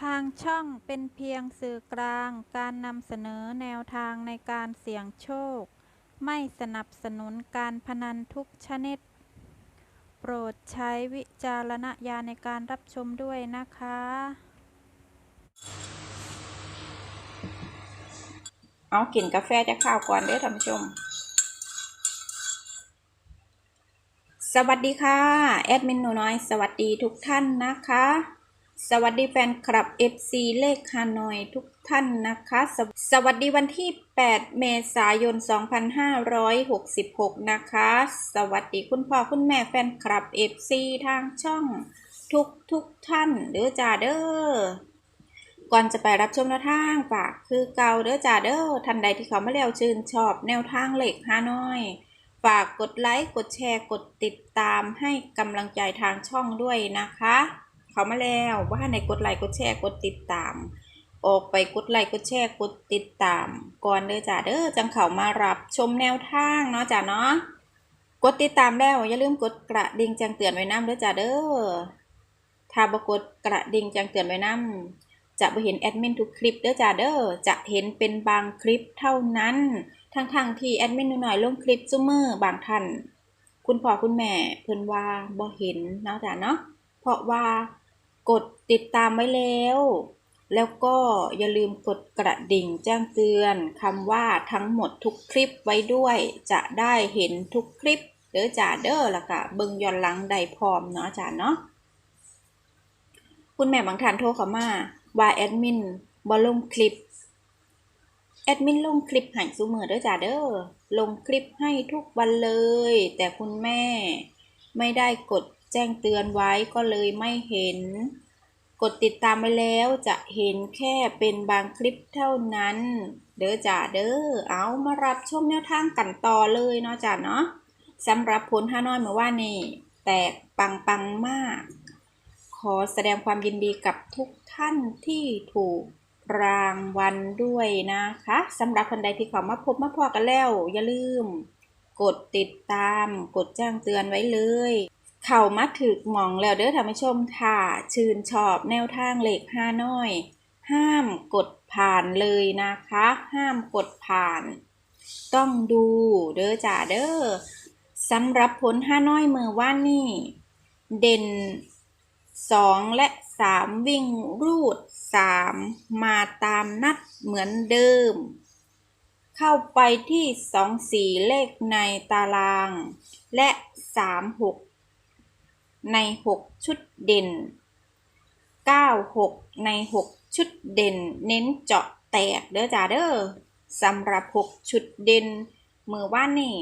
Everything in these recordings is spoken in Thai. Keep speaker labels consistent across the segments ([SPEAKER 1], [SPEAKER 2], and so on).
[SPEAKER 1] ทางช่องเป็นเพียงสื่อกลางการนำเสนอแนวทางในการเสี่ยงโชค ไม่สนับสนุนการพนันทุกชนิด โปรดใช้วิจารณญาณในการรับชมด้วยนะคะ
[SPEAKER 2] เอากินกาแฟจะข้าวก่อนเด้ท่านชม สวัสดีค่ะ แอดมินหนูน้อย สวัสดีทุกท่านนะคะ สวัสดีแฟนคลับ FC เลขฮานอยทุกท่านนะคะสวสวัสดีวันที่ 8 เมษายน 2566 นะคะ สวัสดีคุณพ่อคุณแม่แฟนคลับ FC ทางช่องทุกทุกท่านเด้อจ้าเด้อก่อนจะไปรับชมแนวทางฝากคือเก่าเด้อจ้าเด้อท่านใดที่เขามาแล้วชื่นชอบแนวทางเหล็กฮานอยฝากกดไลค์กดแชร์กดติดตามให้กำลังใจทางช่องด้วยนะคะ เขามาแล้วว่าในกดไลค์กดแชร์กดติดตาม ออกไปกดไลค์กดแชร์กดติดตาม ก่อนเด้อจ้าเด้อจังเขามารับชมแนวทางเนาะจ้าเนาะกดติดตามแล้วอย่าลืมกดกระดิ่งแจ้งเตือนไว้น้ำเด้อจ้าเด้อถ้าบกดกระดิ่งแจ้งเตือนไว้น้ำจะบ่เห็นแอดมินทุกคลิปเด้อจ้าเด้อจะเห็นเป็นบางคลิปเท่านั้นทั้งทางๆที่แอดมินหน่อยลงคลิปซุมือบางท่านคุณพ่อคุณแม่เพิ่นว่าบ่เห็นเนาะจ้าเนาะเพราะว่า กดติดตามไว้แล้ว แล้วก็อย่าลืมกดกระดิ่งแจ้งเตือนคำว่าทั้งหมดทุกคลิปไว้ด้วย จะได้เห็นทุกคลิปเด้อจ้าเด้อล้วก็เบิงย้อนหลังได้พร้อมเนาะจ้าเนาะคุณแม่บางท่านโทรเข้ามาว่าแอดมินบ่ลงคลิปแอดมินลงคลิปให้ซุมือเด้อจ้าเด้อลงคลิปให้ทุกวันเลย แต่คุณแม่ไม่ได้กด แจ้งเตือนไว้ก็เลยไม่เห็น กดติดตามไปแล้วจะเห็นแค่เป็นบางคลิปเท่านั้น เด้อจ้าเด้อเอามารับชมแนวทางกันต่อเลยเนาะจ้าเนาะสำหรับผลฮานอยเมื่อวานนี้แตกปังปังๆมาก ขอแสดงความยินดีกับทุกท่านที่ถูกรางวัลด้วยนะคะสำหรับคนใดที่เขามาพบมาพอกันแล้ว อย่าลืม กดติดตาม กดแจ้งเตือนไว้เลย เข้ามาถึกหมองแล้วเด้อท่านผู้ชมค่ะ ชื่นชอบแนวทางเหล็กห้าน้อย ห้ามกดผ่านเลยนะคะ ห้ามกดผ่าน ต้องดูเด้อจ้าเด้อสำหรับผลห้าน้อยเมื่อว่านนี่ เด่นสองและสามวิ่งรูดสามมาตามนัดเหมือนเดิม เข้าไปที่สองสี่เลขในตาราง และสามหก ในหกชุดเด่นเก้าหกในหกชุดเด่น เน้นเจาะแตกเด้อจ้าเด้อสำหรับหกชุดเด่น มือว่านนี่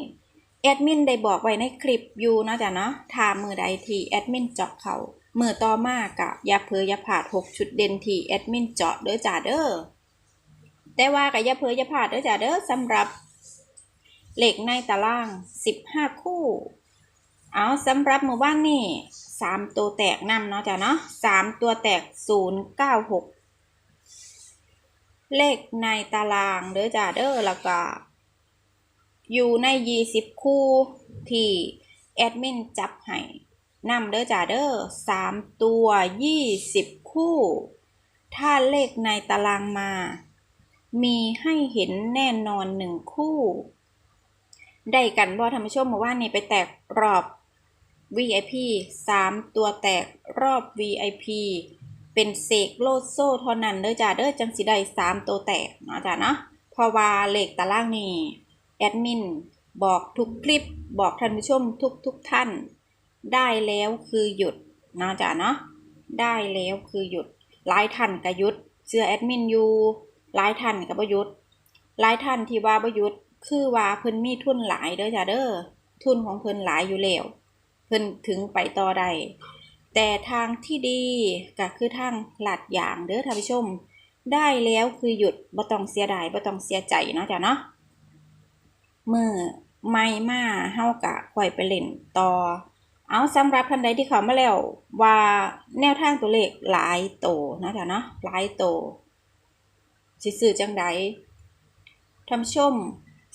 [SPEAKER 2] แอดมินได้บอกไว้ในคลิปอยู่เนาะจ้ะเนาะถ้ามือใดที่แอดมินเจาะเขามือต่อมากะอย่าเพออย่าผาด 6 ชุดเด่นที่แอดมินเจาะเด้อจ้าเด้อแต่ว่าก็อย่าเพออย่าผาดเด้อจ้าเด้อสำหรับเหล็กในตาราง 15 คู่ เอาสำหรับหมู่บ้านนี่สามตัวแตกนำเนาะจ้ะเนาะสามตัวแตก096เก้าหกเลขในตารางเด้อจ้าเด้อแล้วก็ อยู่ใน20คู่ที่แอดมินจับให้นำเด้อจ้าเด้อ3ตัว20คู่ ถ้าเลขในตารางมา มีให้เห็นแน่นอน1คู่ ได้กันบ่ท่านผู้ชมเมื่านนี้ไปแตกรอบ VIP 3 ตัวแตกรอบ VIP เป็นเสกโลดโซ่เท่านั้นเด้อจ้าเด้อจังสิได้3ตัวแตกเนาะจ้าเนาะเพราะว่าเลขตารางนี่แอดมินบอกทุกคลิปบอกท่านผู้ชมทุกทุกท่าน ได้แล้วคือหยุดนะจ๊ะเนาะได้แล้วคือหยุดหลายท่านก็หยุดเสื้อแอดมินอยู่หลายท่านก็บ่หยุดหลายท่านที่ว่าบ่หยุดคือว่าเพิ่นมีทุนหลายเด้อจ้ะเด้อทุนของเพิ่นหลายอยู่แล้ว พิ่นถึงไปต่อได้แต่ทางที่ดีก็คือทางหลัดอย่างเด้อท่านผู้ชม ได้แล้วคือหยุดบ่ต้องเสียดายบ่ต้องเสียใจเนาะจ้ะเนาะเมื่อไม่มาเฮากะค่อยไปเล่นต่อ เอาสำหรับท่านใดที่เขามาแล้วว่าแนวทางตัวเลขหลายโตนะจ๊ะเนาะหลายโตสิซื้อจังใดท่านชม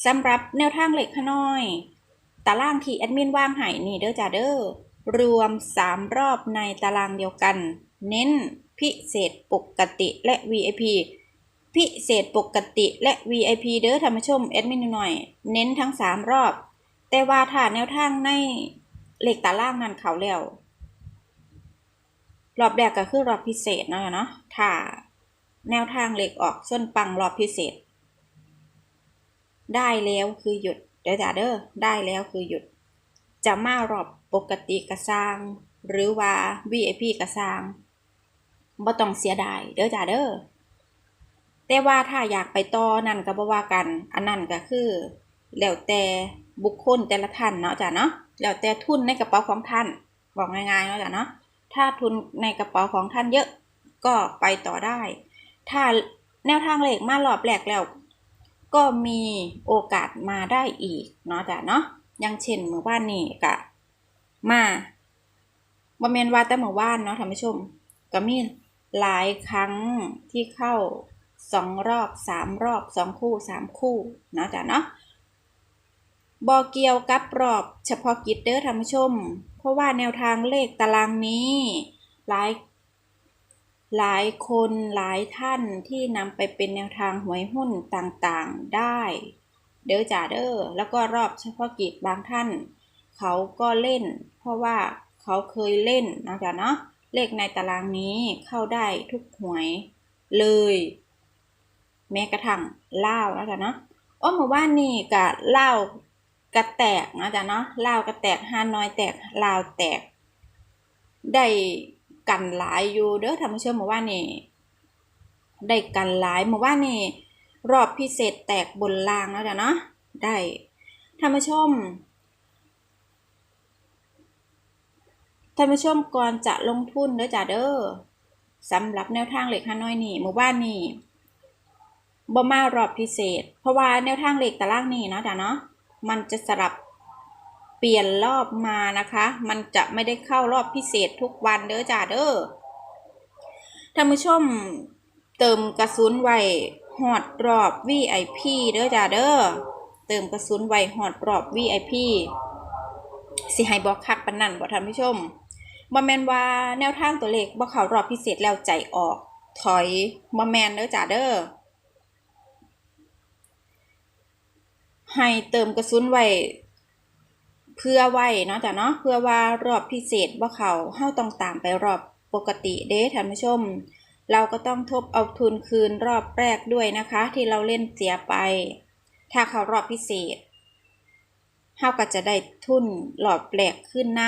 [SPEAKER 2] สำหรับแนวทางเลขขน้อย ตารางที่แอดมินวางให้นี่เด้อจ้าเด้อรวม 3 รอบในตารางเดียวกัน เน้นพิเศษปกติและ VIP พิเศษปกติและ VIP เด้อท่านผู้ชมแอดมินหน่อย เน้นทั้ง 3 รอบ แต่ว่าถ้าแนวทางในเลขตารางนั้นเขาแล้ว รอบแรกก็คือรอบพิเศษเนาะเนาะถ้าแนวทางเลขออกส้นปังรอบพิเศษ ได้แล้วคือหยุด ดี๋ยวจ้าเด้อได้แล้วคือหยุด จะมารอบปกติกระสร้าง หรือว่า VIP กระสร้างบ่ต้องเสียดายเด้อจ้าเด้อแต่ว่าถ้าอยากไปต่อนั่นก็บ่ว่ากัน อันนั้นก็คือ แล้วแต่บุคคลแต่ละท่านเนาะจ้ะเนาะแล้วแต่ทุนในกระเป๋าของท่าน บอกง่ายๆเนาะจ้ะเนาะถ้าทุนในกระเป๋าของท่านเยอะก็ไปต่อได้ ถ้าแนวทางเลขมารอบแรกแล้ว ก็มีโอกาสมาได้อีกเนาะจ้ะเนาะอย่างเช่นเมื่อวานนี้กะมาบ่แม่นว่าแต่เมื่อวานเนาะท่านผู้ชมก็มีหลายครั้งที่เข้าสองรอบสามรอบสองคู่สามคู่เนาะจ้ะเนาะบอเกี่ยวกับรอบเฉพาะกิจเด้อท่านผู้ชม เพราะว่าแนวทางเลขตารางนี้ หลาย หลายคนหลายท่านที่นำไปเป็นแนวทางหวยหุ้นต่างๆได้ เด้อจ่าเด้อแล้วก็รอบเฉพาะกิจบางท่าน เขาก็เล่น เพราะว่าเขาเคยเล่นนะจ๊ะเนาะเลขในตารางนี้เข้าได้ทุกหวยเลย แม้กระทั่งเล่านะจ๊ะเนาะโอ้เมื่อวานนี่กะเล่ากระแตกนะจ๊ะเนาะเล่ากระแตกฮานอยแตกลาวแตกได้ กันหลายอยู่เด้อท่านผู้ชมเมื่อวานนี่ได้กันหลายเมื่อวานนี่รอบพิเศษแตกบนล่างแล้วจ้ะเนาะได้ท่านผู้ชมท่านผู้ชมก่อนจะลงทุนเด้อจ้ะเด้อสำหรับแนวทางเหล็กฮานอยนี่เมื่อวานนี่บ่มารอบพิเศษ เพราะว่าแนวทางเหล็กตารางนี่เนาะจ้ะเนาะมันจะสลับ เปลี่ยนรอบมานะคะ มันจะไม่ได้เข้ารอบพิเศษทุกวันเด้อจ้าเด้อท่านผู้ชมเติมกระสุนไว้หอดรอบ VIP เด้อจ้าเด้อเติมกระสุนไว้หอดรอบ VIP สิให้บอกคักปนนั่นบ่ท่านผู้ชมบ่แมนว่าแนวทางตัวเลขบ่เขารอบพิเศษแล้วใจออก ถอยบ่แมนเด้อจ้าเด้อให้เติมกระสุนไว้ เพื่อไว้เนาะจ้ะเนาะเพื่อว่ารอบพิเศษว่าเขาเฮาต้องตามไปรอบปกติเด้ท่านผู้ชม เราก็ต้องทบเอาทุนคืนรอบแรกด้วยนะคะ ที่เราเล่นเสียไป ถ้าเขารอบพิเศษเฮาก็จะได้ทุนรอบแรกขึ้นน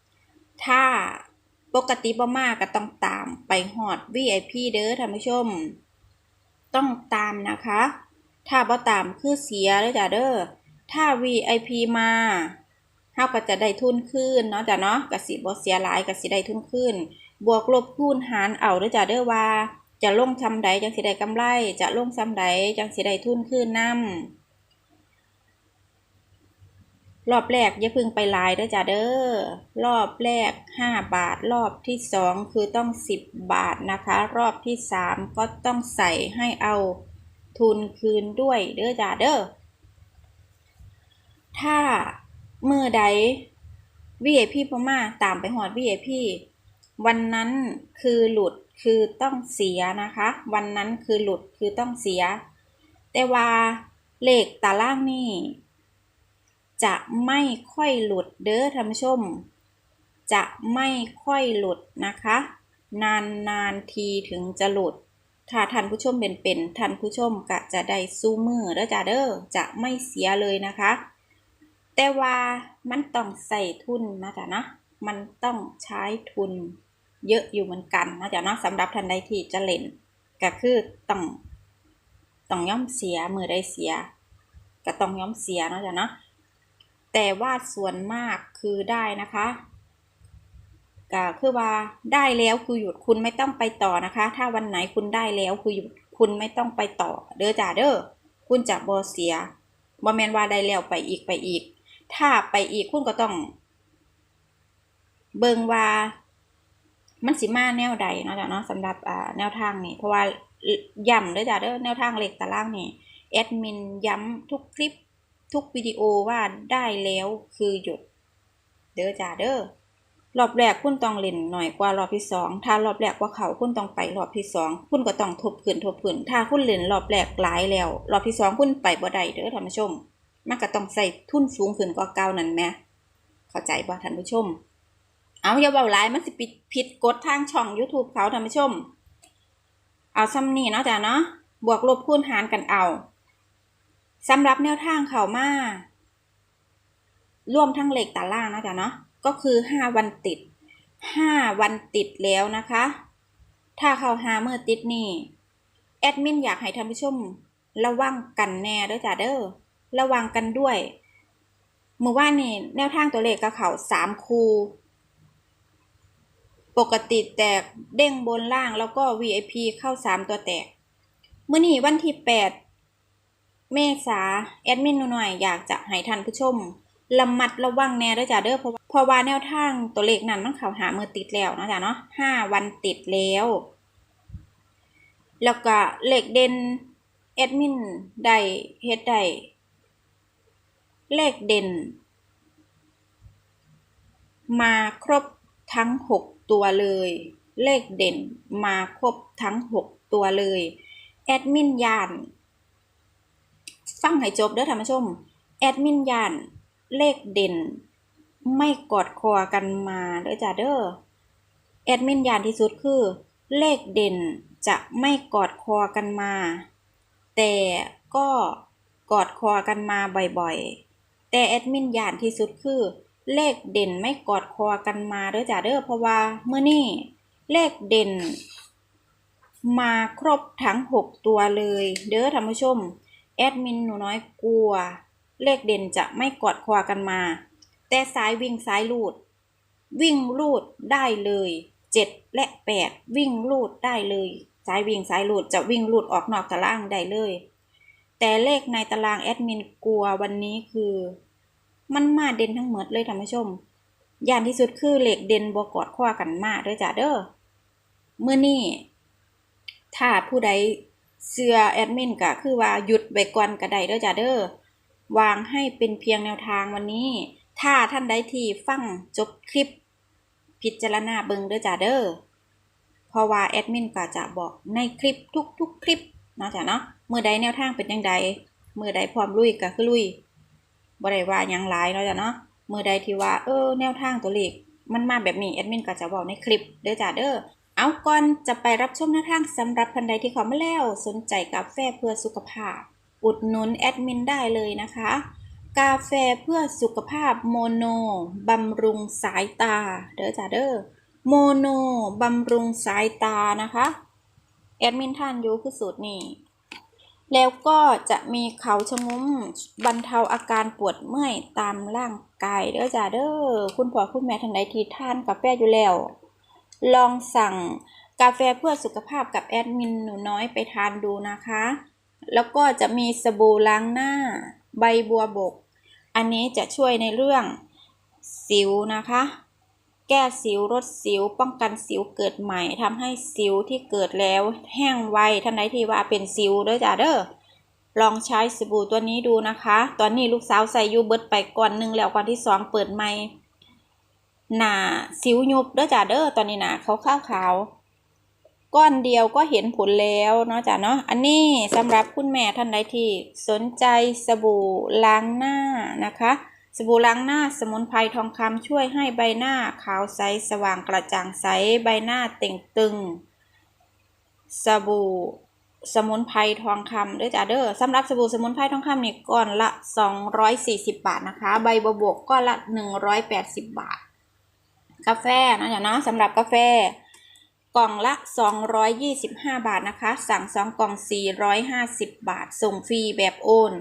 [SPEAKER 2] ำถ้าปกติบ่มากก็ต้องตามไปหอด VIP เด้อท่านผู้ชม ต้องตามนะคะ ถ้าบ่ตามคือเสียเด้อจ้ะเด้อ ถ้า VIP มา เฮาก็จะได้ทุนขึ้นเนาะจ้ะเนาะกสิบ่เสียหลายกสิได้ทุนขึ้น บวกลบคูณหารเอาเด้อจ้ะเด้อว่า จะลงซำใดจังสิได้กำไร จะลงซำใดจังสิได้ทุนขึ้นนํรอบแรกอย่าพึ่งไปลายเด้อจ้ะเด้อ รอบแรก 5 บาท รอบที่ 2 คือต้อง 10 บาทนะคะ รอบที่ 3 ก็ต้องใส่ให้เอาทุนคืนด้วยเด้อจ้ะเด้อ ถ้า มือใด VIP พม่าตามไปหอด VIP วันนั้นคือหลุดคือต้องเสียนะคะ วันนั้นคือหลุดคือต้องเสีย แต่ว่าเลขตารางนี่จะไม่ค่อยหลุดเด้อท่านผู้ชม จะไม่ค่อยหลุดนะคะ นานนานทีถึงจะหลุด ถ้าท่านผู้ชมเป็นเป็นท่านผู้ชมก็จะได้สู้มือเด้อจ้าเด้อจะไม่เสียเลยนะคะ แต่ว่ามันต้องใส่ทุนนะจ๊ะนะมันต้องใช้ทุนเยอะอยู่เหมือนกันนะจ๊ะเนาะสำหรับท่านใดที่จะเล่นก็คือต้องต้องย่อมเสียมือได้เสีย ก็ต้องย่อมเสียนะจ๊ะเนาะแต่ว่าส่วนมากคือได้นะคะก็คือว่าได้แล้วคือหยุดคุณไม่ต้องไปต่อนะคะ ถ้าวันไหนคุณได้แล้วคือหยุดคุณไม่ต้องไปต่อ เด้อจ้าเด้อคุณจะบ่เสียบ่แมนว่าได้แล้วไปอีกไปอีก ถ้าไปอีกคุณก็ต้อง เบิงว่า มันสิมาแนวใดเนาะจ้ะเนาะสำหรับแนวทางนี่เพราะว่าย้ำเด้อจ้ะเด้อแนวทางเลขตารางนี่แอดมินย้ำทุกคลิปทุกวิดีโอว่าได้แล้วคือหยุด เด้อจ้าเด้อรอบแรกคุณต้องเล่นหน่อยกว่ารอบที่สองถ้ารอบแรกว่าเขาคุณต้องไปรอบที่สองคุณก็ต้องทบขืนทบขืนถ้าคุณเล่นรอบแรกหลายแล้ว รอบที่สองคุณไปบ่ได้เด้อท่านผู้ชม มันก็ต้องใส่ทุนสูงขึ้นกว่าเก่านั่นแหมเข้าใจบ่ท่านผู้ชม เอาอย่าเบาหลายมันสิปิดผิดกฎทางช่อง YouTube เขาท่านผู้ชม เอาซ้ำนี่เนาะจ้ะเนาะบวกลบคูณหารกันเอาสำหรับแนวทางเขามาร่วมทั้งเหล็กตารางนะจ๊ะเนาะก็คือห้าวันติดห้าวันติดแล้วนะคะ ถ้าเขาหาเมื่อติดนี่แอดมินอยากให้ท่านผู้ชมระวังกันแน่เด้อจ้ะเด้อ ระวังกันด้วยเมื่อว่านนี่แนวทางตัวเลขกับเขาสามคูปกติแตกเด้งบนล่างแล้วก็ VIP เข้าสามตัวแตก เมื่อนี้วันที่แปดเมษาแอดมินหน่อยอยากจะให้ท่านผู้ชมระมัดระวังแน่ด้วยจ้ะเด้อเพราะว่าเพราะว่าแนวทางตัวเลขนั้นมันเขาหามือติดแล้วนะจ๊ะเนาะห้าวันติดแล้ว แล้วก็เลขเด่นแอดมินได้เฮ็ดได้ เลขเด่น มาครบทั้งหกตัวเลย เลขเด่นมาครบทั้งหกตัวเลย แอดมินยาน ฟังให้จบเด้อท่านผู้ชม แอดมินยาน เลขเด่น ไม่กอดคอกันมาเด้อจ้าเด้อ แอดมินยานที่สุดคือ เลขเด่นจะไม่กอดคอกันมา แต่ก็กอดคอกันมาบ่อยๆ แต่แอดมินยานที่สุดคือ เลขเด่นไม่กอดคอกันมาเด้อจ้าเด้อเพราะว่าเมื่อนี่เลขเด่น มาครบทั้ง 6 ตัวเลย เด้อท่านผู้ชมแอดมินหนูน้อยกลัว เลขเด่นจะไม่กอดคอกันมา แต่สายวิ่งสายลูด วิ่งลูดได้เลย 7 และ 8 วิ่งลูดได้เลย สายวิ่งสายลูดจะวิ่งลูดออกนอกตารางได้เลย แต่เลขในตารางแอดมินกลัววันนี้คือ มันมาเด่นทั้งหมดเลยท่านผู้ชม อย่างที่สุดคือเลขเด่นบวกอดคอกันมาเด้อจ้าเด้อเมื่อนี้ถ้าผู้ใดเสือแอดมินก็คือว่าหยุดไว้ก่อนก็ได้เด้อจ้าเด้อวางให้เป็นเพียงแนวทางวันนี้ ถ้าท่านใดที่ฟังจบคลิป พิจารณาเบิงเด้อจ้าเด้อเพราะว่าแอดมินก็จะบอกในคลิปทุกๆคลิปนะจ้ะเนาะ มื่อใดแนวทางเป็นยังไงเมื่อใดพร้อมลุยก็คือลุยบ่ได้ว่ายังหลายเนาะจ้ะเนาะเมื่อใดที่ว่าเออแนวทางตัวเลขมันมาแบบนี้แอดมินก็จะบอกในคลิปเด้อจ้าเด้อเอาก่อนจะไปรับชมแนวทางสำหรับท่านใดที่เขามาแล้วสนใจกาแฟเพื่อสุขภาพ อุดหนุนแอดมินได้เลยนะคะ กาแฟเพื่อสุขภาพโมโนบำรุงสายตาเด้อจ้าเด้อโมโนบำรุงสายตานะคะ แอดมินท่านอยู่คือสูตรนี้ แล้วก็จะมีเขาชะงุ้มบรรเทาอาการปวดเมื่อยตามร่างกายเด้อจ้าเด้อคุณพ่อคุณแม่ท่านใดที่ทานกาแฟอยู่แล้ว ลองสั่งกาแฟเพื่อสุขภาพกับแอดมินหนูน้อยไปทานดูนะคะ แล้วก็จะมีสบู่ล้างหน้า ใบบัวบก อันนี้จะช่วยในเรื่องสิวนะคะ แก้สิวลดสิว ป้องกันสิวเกิดใหม่ทำให้สิวที่เกิดแล้ว แห้งไวท่านใดที่ว่าเป็นสิวเด้อจ้าเด้อลองใช้สบู่ตัวนี้ดูนะคะ ตอนนี้ลูกสาวใส่ยูเบิดไปก่อนหนึ่งแล้วก่อนที่สองเปิดใหม่หนาสิวยุบเด้อจ้าเด้อตอนนี้หนาขาขาวขาวๆก้อนเดียวก็เห็นผลแล้วเนาะจ้าเนาะอันนี้สำหรับคุณแม่ท่านใดที่สนใจสบู่ล้างหน้านะคะ สบู่ล้างหน้าสมุนไพรทองคำช่วยให้ใบหน้าขาวใสสว่างกระจ่างใสใบหน้าเต่งตึง สบู่สมุนไพรทองคำเด้อจ้าเด้อสำหรับสบู่สมุนไพรทองคำนี่ก้อนละ 240 บาทนะคะ ใบบัวบกก้อนละ 180 บาท กาแฟนะจ๊ะเนาะสำหรับกาแฟกล่องละ 225 บาทนะคะ สั่ง 2 กล่อง 450 บาท ส่งฟรีแบบโอน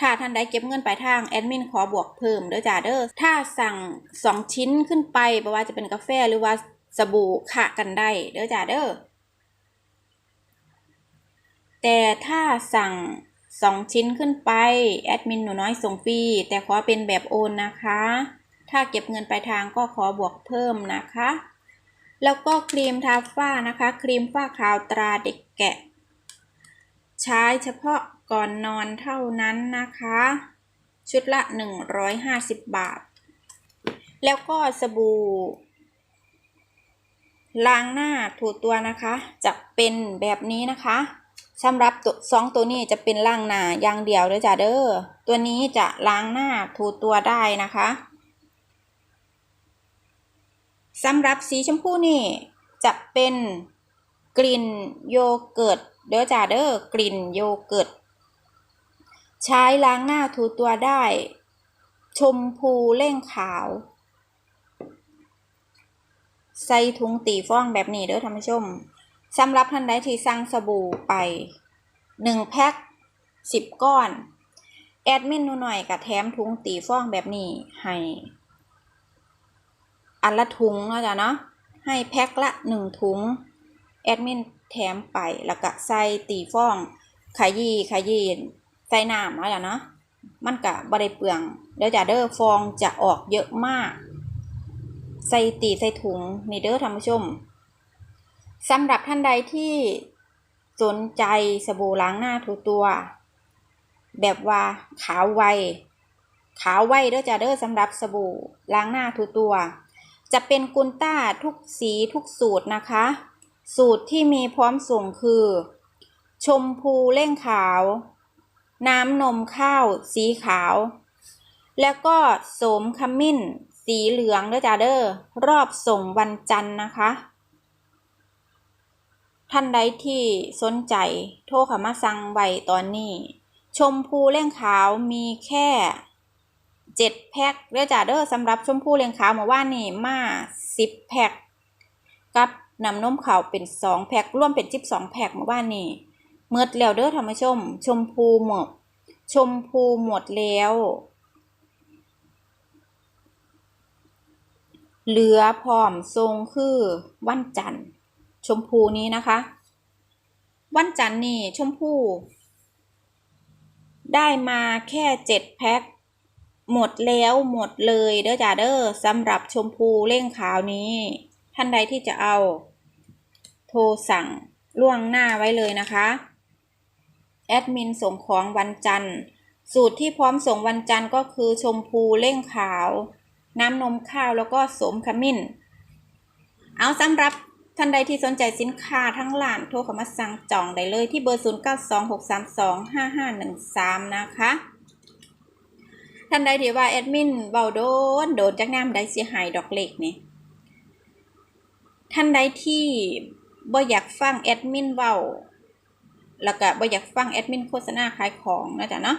[SPEAKER 2] ถ้าท่านใดเก็บเงินปลายทางแอดมินขอบวกเพิ่มเด้อจ้าเด้อถ้าสั่ง 2 ชิ้นขึ้นไปไม่ว่าจะเป็นกาแฟหรือว่าสบู่ขะกันได้เด้อจ้าเด้อแต่ถ้าสั่ง2ชิ้นขึ้นไปแอดมินหนูน้อยส่งฟรีแต่ขอเป็นแบบโอนนะคะ ถ้าเก็บเงินปลายทางก็ขอบวกเพิ่มนะคะ แล้วก็ครีมทาฝ้านะคะ ครีมฝ้าขาวตราเด็กแกะ ใช้เฉพาะก่อนนอนเท่านั้นนะคะ ชุดละ 150 บาท แล้วก็สบู่ล้างหน้าถูตัวนะคะ จะเป็นแบบนี้นะคะสำหรับตัวสองตัวนี้จะเป็นล้างหน้าอย่างเดียวเด้อจ้าเด้อตัวนี้จะล้างหน้าถูตัวได้นะคะสำหรับสีชมพูนี่จะเป็นกลิ่นโยเกิร์ต เด้อจ้าเด้อกลิ่นโยเกิร์ตใช้ล้างหน้าถูตัวได้ ชมพูเล่งขาว ใส่ถุงตีฟองแบบนี้เด้อท่านผู้ชมสำหรับท่านใดที่สั่งสบู่ไปหนึ่งแพ็คสิบก้อน แอดมินหนูหน่อยกับแถมถุงตีฟองแบบนี้ให้ อันละถุงเนาะจ้ะเนาะให้แพ็คละหนึ่งถุง แอดมิน แถมไปแล้วก็ใส่ตีฟองขยี้ขยี้ใส่น้ำเนาะจ้ะเนาะมันกะบริเปลืองเดี๋ยวจะเด้อฟองจะออกเยอะมาก ใส่ตีใส่ถุงนี่เด้อท่านผู้ชมสำหรับท่านใดที่สนใจสบู่ล้างหน้าถูตัว แบบว่าขาวไว ขาวไวเด้อจ้าเด้อสำหรับสบู่ล้างหน้าถูตัว จะเป็นกุนต้าทุกสีทุกสูตรนะคะ สูตรที่มีพร้อมส่งคือ ชมพูเล่งขาว น้ำนมข้าว สีขาว แล้วก็โสมขมิ้น สีเหลืองด้อจ้าเด้อรอบส่งวันจันทร์นะคะ ท่านใดที่สนใจโทรเข้ามาสั่งใบตอนนี้ ชมพูเล่งขาวมีแค่เจ็ดแพ็คเด้อจ้าเด้อสำหรับชมพูเล่งขาวเมื่อวานนี่มาสิบแพ็คกับ นำนมขาวเป็นสองแพ็ครวมเป็นจิบสองแพ็คเมื่อวานนี่เมื่อแล้วเด้อท่านผู้ชม ชมพูหมด ชมพูหมดแล้ว เหลือพร้อมทรงคือวันจันทร์ ชมพูนี้นะคะ วันจันทร์นี่ชมพู ได้มาแค่เจ็ดแพ็คหมดแล้วหมดเลยเด้อจ้าเด้อสำหรับชมพูเล่งขาวนี้ ท่านใดที่จะเอา โทรสั่งล่วงหน้าไว้เลยนะคะ แอดมินส่งของวันจันทร์ สูตรที่พร้อมส่งวันจันทร์ก็คือชมพูเล่งขาว น้ำนมข้าวแล้วก็สมขมิ้น เอาสำหรับท่านใดที่สนใจสินค้าทั้งร้านโทรเข้ามาสั่งจองได้เลยที่เบอร์ 0926325513 นะคะ ท่านใดที่ว่าแอดมินเบาโดน โดนจากน้ำใดเสียหายดอกเล็กนี่ ท่านใดที่บ่อยากฟังแอดมินเบาแล้วก็บ่อยากฟังแอดมินโฆษณาขายของนะจ๊ะเนาะ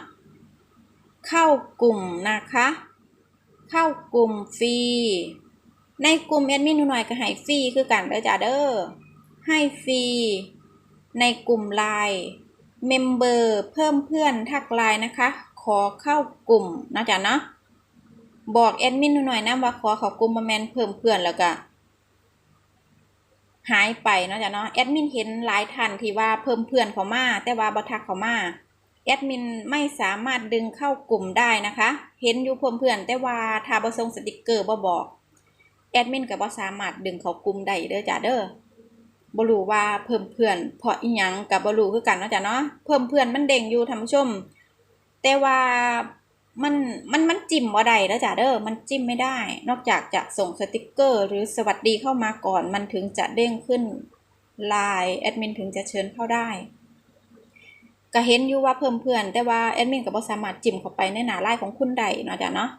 [SPEAKER 2] เข้ากลุ่มนะคะ เข้ากลุ่มฟรีในกลุ่มแอดมินหน่อยก็ให้ฟรีคือกันเด้อจ้าเด้อให้ฟรีในกลุ่มไลน์เมมเบอร์เพิ่มเพื่อนทักไลน์นะคะ ขอเข้ากลุ่มนะจ๊ะเนาะบอกแอดมินหน่อยนะว่าขอเข้ากลุ่มมาแมนเพิ่มเพื่อนแล้วก็ หายไปเนาะจ้ะเนาะแอดมินเห็นหลายท่านที่ว่าเพิ่มเพื่อนเขามา แต่ว่าบัทักเขามาแอดมินไม่สามารถดึงเข้ากลุ่มได้นะคะ เห็นอยู่เพิ่มเพื่อนแต่ว่าถ้าบ่ส่งสติกเกอร์บ่บอกแอดมินก็บ่สามารถดึงเขากลุ่มได้เด้อจ้ะเด้อบ่รู้ว่าเพิ่มเพื่อนเพราะอีหยังก็บ่รู้คือกันเนาะจ้ะเนาะเพิ่มเพื่อนมันเด้งอยู่ท่านผู้ชม แต่ว่า มันมันมันจิ้มบ่ได้แล้วจ้ะเด้อมันจิ้มไม่ได้ นอกจากจะส่งสติกเกอร์ หรือสวัสดีเข้ามาก่อน มันถึงจะเด้งขึ้นไลน์แอดมินถึงจะเชิญเข้าได้ก็เห็นอยู่ว่าเพิ่มเพื่อนแต่ว่าแอดมินก็บ่สามารถจิ้มเข้าไปในหน้าไลน์ของคุณได้เนาะจ้ะเนาะ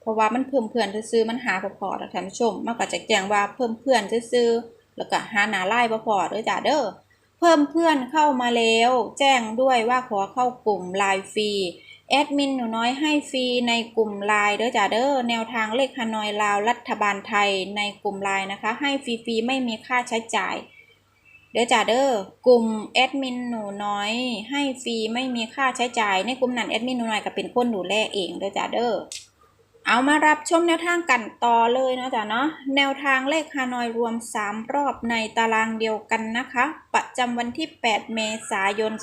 [SPEAKER 2] เพราะว่ามันเพิ่มเพื่อนซื่อมันหาพอแล้วท่านผู้ชมมันก็จะแจ้งว่าเพิ่มเพื่อนซื่อแล้วก็หาหน้าไลน์พอเด้อจ้ะเด้อเพิ่มเพื่อนเข้ามาแล้ว แจ้งด้วยว่าขอเข้ากลุ่มไลน์ฟรี แอดมินหนูน้อยให้ฟรีในกลุ่มไลน์เด้อจ้าเด้อแนวทางเลขฮานอยลาวรัฐบาลไทยในกลุ่มไลน์นะคะ ให้ฟรีๆไม่มีค่าใช้จ่าย เด้อจ้าเด้อกลุ่มแอดมินหนูน้อย ให้ฟรีไม่มีค่าใช้จ่ายในกลุ่มนั้นแอดมินหนูน้อยก็เป็นคนดูแลเองเด้อจ้าเด้อเอามารับชมแนวทางกันต่อเลยเนาะจ้ะเนาะแนวทางเลขฮานอยรวม 3 รอบในตารางเดียวกันนะคะ ประจำวันที่ 8 เมษายน 2566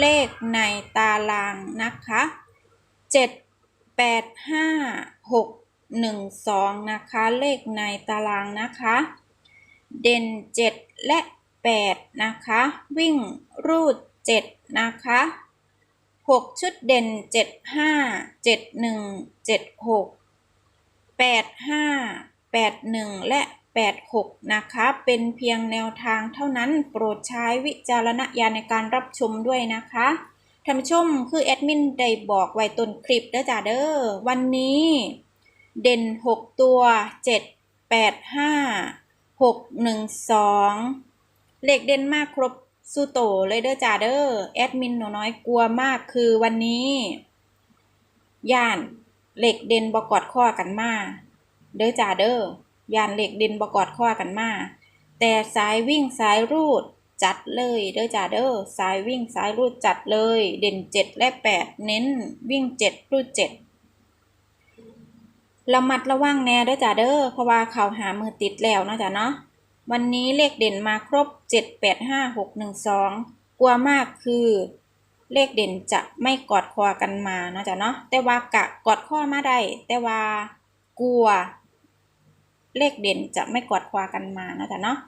[SPEAKER 2] เลขในตารางนะคะเจ็ดแปดห้าหกหนึ่งสองนะคะ เลขในตารางนะคะ เด่นเจ็ดและแปดนะคะ วิ่งรูดเจ็ดนะคะหกชุดเด่นเจ็ดห้าเจ็ดหนึ่งเจ็ดหกแปดห้า81 และ 86 นะคะ เป็นเพียงแนวทางเท่านั้นโปรดใช้วิจารณญาณในการรับชมด้วยนะคะท่านผู้ชมคือแอดมินได้บอกไว้ต้นคลิปเด้อจ้าเด้อวันนี้ เด่น 6 ตัว 7 8 5 6 1 2 เลขเด่นมากครบสุโตเลยเด้อจ้าเด้อแอดมินหนูน้อยกลัวมากคือวันนี้ ย่านเหล็กเด่นบกอดข้อกันมา เด้อจ้าเด้อ ยานเหล็กเด่นบกอดข้อกันมา แต่สายวิ่งสายรูดจัดเลยเด้อจ้าเด้อสายวิ่งสายรูดจัดเลย เด่นเจ็ดและแปดเน้นวิ่งเจ็ดรูดเจ็ดระมัดระวังแน่เด้อจ้าเด้อเพราะว่าเขาหามือติดแล้วนะจ้ะเนาะวันนี้เลขเด่นมาครบเจ็ดแปดห้าหกหนึ่งสองกลัวมากคือเลขเด่นจะไม่กอดคอกันมานะจ้ะเนาะแต่ว่ากะกอดข้อมาได้แต่ว่ากลัว เลขเด่นจะไม่กอดคอกันมานะจ้ะเนาะ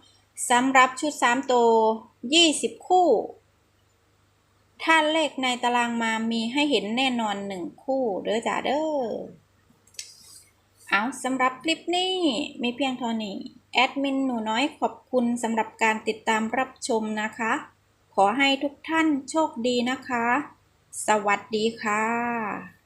[SPEAKER 2] สำหรับชุดสามตัวยี่สิบคู่ ถ้าเลขในตารางมามีให้เห็นแน่นอนหนึ่งคู่ เด้อจ้าเด้อ เอาสำหรับคลิปนี้มีเพียงเท่านี้ แอดมินหนูน้อยขอบคุณสำหรับการติดตามรับชมนะคะ ขอให้ทุกท่านโชคดีนะคะ สวัสดีค่ะ